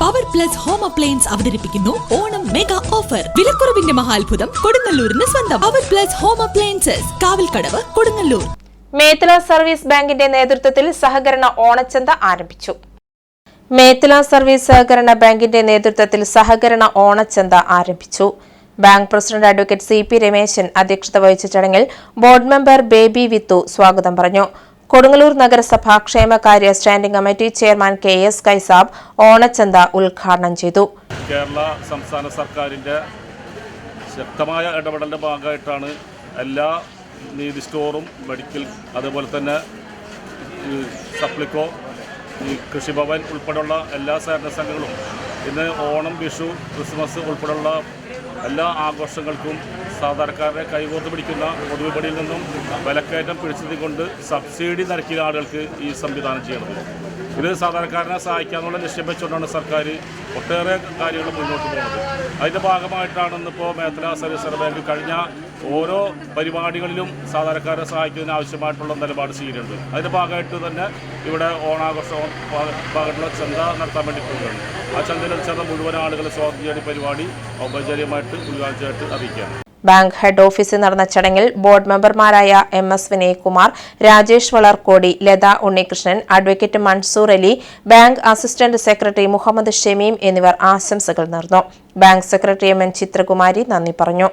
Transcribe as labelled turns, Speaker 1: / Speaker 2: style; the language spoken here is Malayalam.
Speaker 1: പവർ പ്ലസ് ഹോം അപ്ലയൻസ് അവതരിപ്പിക്കുന്നു ഓണം മെഗാ ഓഫർ വിലക്കുറവിന്റെ മഹാത്ഭുതം കൊടുങ്ങല്ലൂരിന് സ്വന്തം. Power plus home appliances Kavalkadavu Kodungallur.
Speaker 2: Methala service ബാങ്കിന്റെ നേതൃത്വത്തിൽ സഹകരണ ഓണച്ചന്ത ആരംഭിച്ചു. മേത്തല സർവീസ് സഹകരണ ബാങ്കിന്റെ നേതൃത്വത്തിൽ സഹകരണ ഓണച്ചന്ത ആരംഭിച്ചു. Bank president advocate C P Rameshan അധ്യക്ഷത വഹിച്ച ചടങ്ങിൽ ബോർഡ് മെമ്പർ ബേബി വിത്തു സ്വാഗതം പറഞ്ഞു. കൊടുങ്ങല്ലൂർ നഗരസഭ ക്ഷേമകാര്യ standing committee chairman K S Kaisab ഓണച്ചന്ത ഉദ്ഘാടനം ചെയ്തു.
Speaker 3: കേരള സംസ്ഥാന സർക്കാരിന്റെ ശക്തമായ ഇടപെടലിന്റെ ഭാഗമായിട്ടാണ് എല്ലാ നീതി സ്റ്റോറും മെഡിക്കൽ അതുപോലെ തന്നെ സപ്ലിക്കോ ഈ കൃഷിഭവൻ ഉൾപ്പെടെയുള്ള എല്ലാ സഹകരണ സംഘങ്ങളും ഇന്ന് ഓണം വിഷു ക്രിസ്മസ് ഉൾപ്പെടെയുള്ള എല്ലാ ആഘോഷങ്ങൾക്കും സാധാരണക്കാരെ കൈകോർത്ത് പിടിക്കുന്ന പൊതുവിപണിയിൽ നിന്നും വിലക്കയറ്റം പിടിച്ചെത്തിക്കൊണ്ട് സബ്സിഡി നിരക്കിയ ആളുകൾക്ക് ഈ സംവിധാനം ചെയ്യണം. ഇത് സാധാരണക്കാരനെ സഹായിക്കാമെന്നുള്ള ലക്ഷ്യം വെച്ചുകൊണ്ടാണ് സർക്കാർ ഒട്ടേറെ കാര്യങ്ങൾ മുന്നോട്ട് പോകുന്നത്. അതിന്റെ ഭാഗമായിട്ടാണ് ഇന്നിപ്പോൾ മേത്തല സർവീസ് ബാങ്ക് കഴിഞ്ഞ ഓരോ പരിപാടികളിലും സാധാരണക്കാരെ സഹായിക്കുന്നതിന് ആവശ്യമായിട്ടുള്ള നിലപാട് സ്വീകരിക്കുന്നുണ്ട് അതിന്റെ ഭാഗമായിട്ട് തന്നെ ഇവിടെ ഓണാഘോഷം ഭാഗത്തുള്ള ചന്ത നടത്താൻ വേണ്ടി പോവുകയാണ് ആ ചന്തയിൽ ചേർന്ന മുഴുവൻ ആളുകളെ ഈ പരിപാടി ഔപചാരികമായിട്ട് ഉദ്ഘാടനമായിട്ട് അറിയിക്കുകയാണ്.
Speaker 2: ബാങ്ക് ഹെഡ് ഓഫീസിൽ നടന്ന ചടങ്ങിൽ ബോർഡ് മെമ്പർമാരായ M S Vinayakumar Rajesh Valarkodi Latha Unnikrishnan advocate Mansoor Ali bank assistant secretary Muhammad Shameem എന്നിവർ ആശംസകൾ നേർന്നു. Bank secretary M N Chithrakumari നന്ദി പറഞ്ഞു.